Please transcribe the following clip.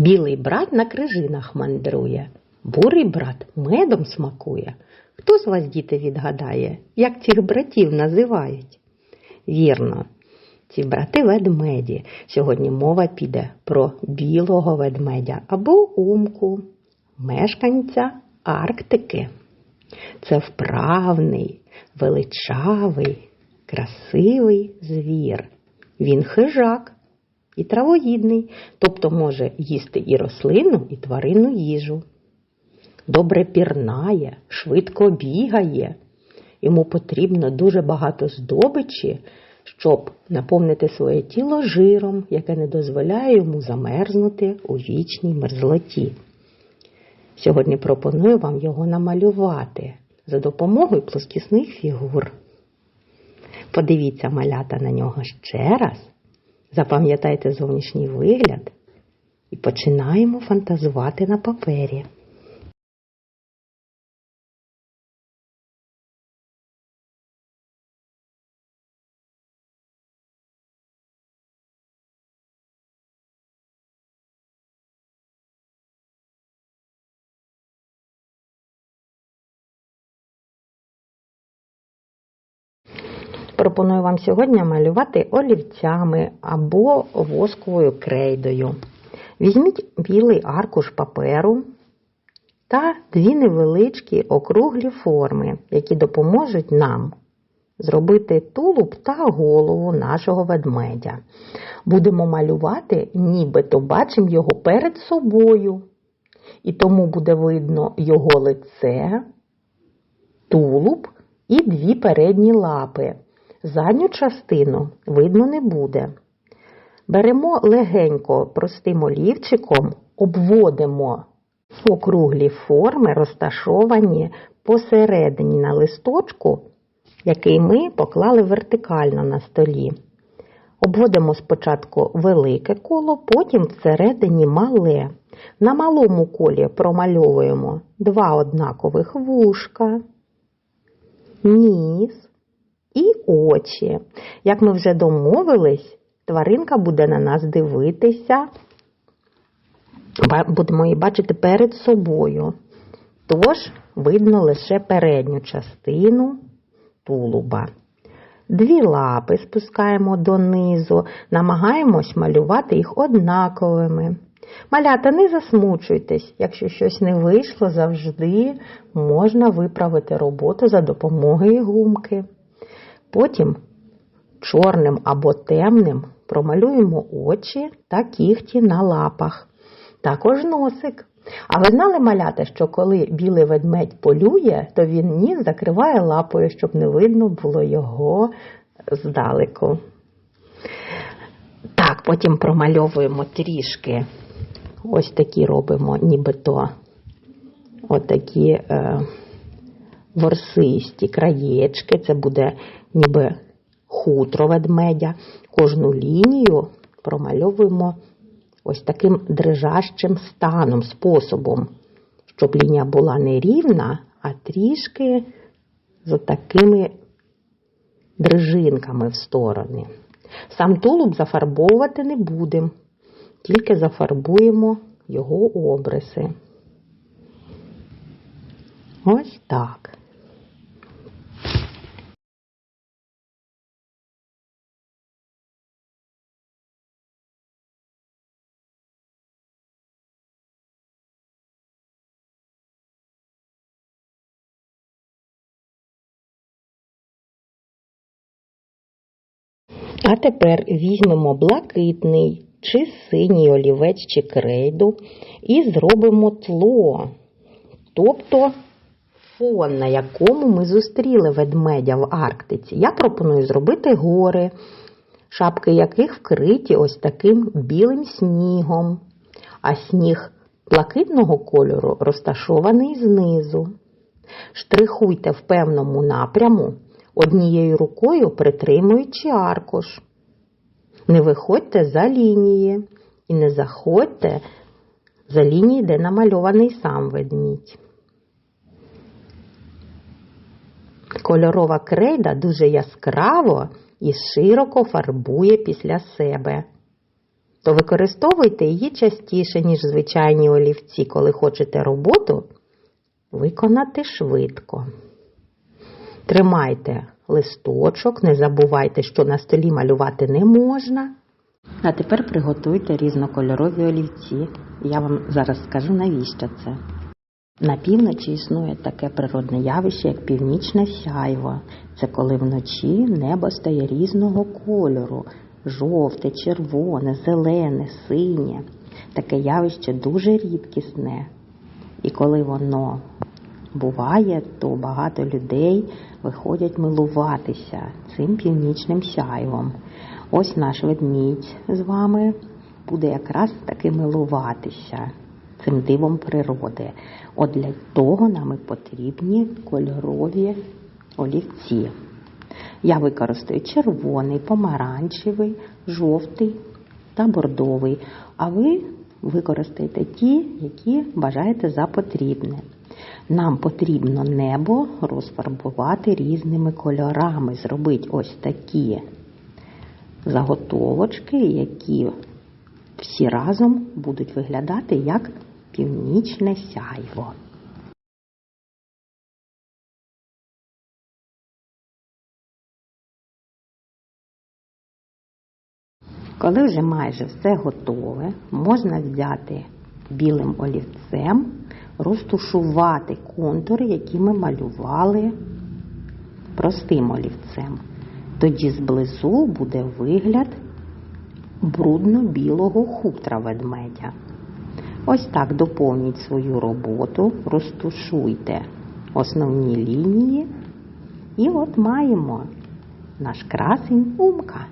Білий брат на крижинах мандрує, бурий брат медом смакує. Хто з вас, діти, відгадає, як цих братів називають? Вірно, ці брати ведмеді. Сьогодні мова піде про білого ведмедя або умку, мешканця Арктики. Це вправний, величавий, красивий звір. Він хижак і травоїдний, тобто може їсти і рослинну, і тваринну їжу. Добре пірнає, швидко бігає. Йому потрібно дуже багато здобичі, щоб наповнити своє тіло жиром, яке не дозволяє йому замерзнути у вічній мерзлоті. Сьогодні пропоную вам його намалювати за допомогою плоскісних фігур. Подивіться малята на нього ще раз, запам'ятайте зовнішній вигляд і починаємо фантазувати на папері. Пропоную вам сьогодні малювати олівцями або восковою крейдою. Візьміть білий аркуш паперу та дві невеличкі округлі форми, які допоможуть нам зробити тулуб та голову нашого ведмедя. Будемо малювати, нібито бачимо його перед собою. І тому буде видно його лице, тулуб і дві передні лапи. Задню частину видно не буде. Беремо легенько простим олівчиком, обводимо округлі форми, розташовані посередині на листочку, який ми поклали вертикально на столі. Обводимо спочатку велике коло, потім всередині мале. На малому колі промальовуємо два однакових вушка, ніс очі. Як ми вже домовились, тваринка буде на нас дивитися, будемо її бачити перед собою. Тож видно лише передню частину тулуба. Дві лапи спускаємо донизу, намагаємось малювати їх однаковими. Малята, не засмучуйтесь, якщо щось не вийшло, завжди можна виправити роботу за допомогою гумки. Потім чорним або темним промалюємо очі та кігті на лапах. Також носик. А ви знали, малята, що коли білий ведмедь полює, то він ніс закриває лапою, щоб не видно було його здалеку. Так, потім промальовуємо трішки. Ось такі робимо, нібито отакі е, ворсисті краєчки. Це буде ніби хутро ведмедя. Кожну лінію промальовуємо ось таким дрижащим станом, способом, щоб лінія була не рівна, а трішки з такими дрижинками в сторони. Сам тулуб зафарбовувати не будемо, тільки зафарбуємо його обриси. Ось так. А тепер візьмемо блакитний чи синій олівець чи крейду і зробимо тло, тобто фон, на якому ми зустріли ведмедя в Арктиці. Я пропоную зробити гори, шапки яких вкриті ось таким білим снігом, а сніг блакитного кольору розташований знизу. Штрихуйте в певному напряму однією рукою притримуючи аркуш. Не виходьте за лінії і не заходьте за лінії, де намальований сам ведмідь. Кольорова крейда дуже яскраво і широко фарбує після себе. то використовуйте її частіше, ніж звичайні олівці, коли хочете роботу виконати швидко. Тримайте листочок, не забувайте, що на столі малювати не можна. А тепер приготуйте різнокольорові олівці. Я вам зараз скажу, навіщо це. На півночі існує таке природне явище, як північне сяйво. Це коли вночі небо стає різного кольору жовте, червоне, зелене, синє. Таке явище дуже рідкісне. І коли воно буває, то багато людей виходять милуватися цим північним сяйвом. Ось наш ведмідь з вами буде якраз таки милуватися цим дивом природи. От для того нам і потрібні кольорові олівці. Я використаю червоний, помаранчевий, жовтий та бордовий, а ви використаєте ті, які бажаєте за потрібне. Нам потрібно небо розфарбувати різними кольорами, зробити ось такі заготовочки, які всі разом будуть виглядати як північне сяйво. Коли вже майже все готове, можна взяти білим олівцем, розтушувати контури, які ми малювали простим олівцем. Тоді зблизу буде вигляд брудно-білого хутра ведмедя. Ось так доповніть свою роботу, розтушуйте основні лінії. І от маємо наш красень умка.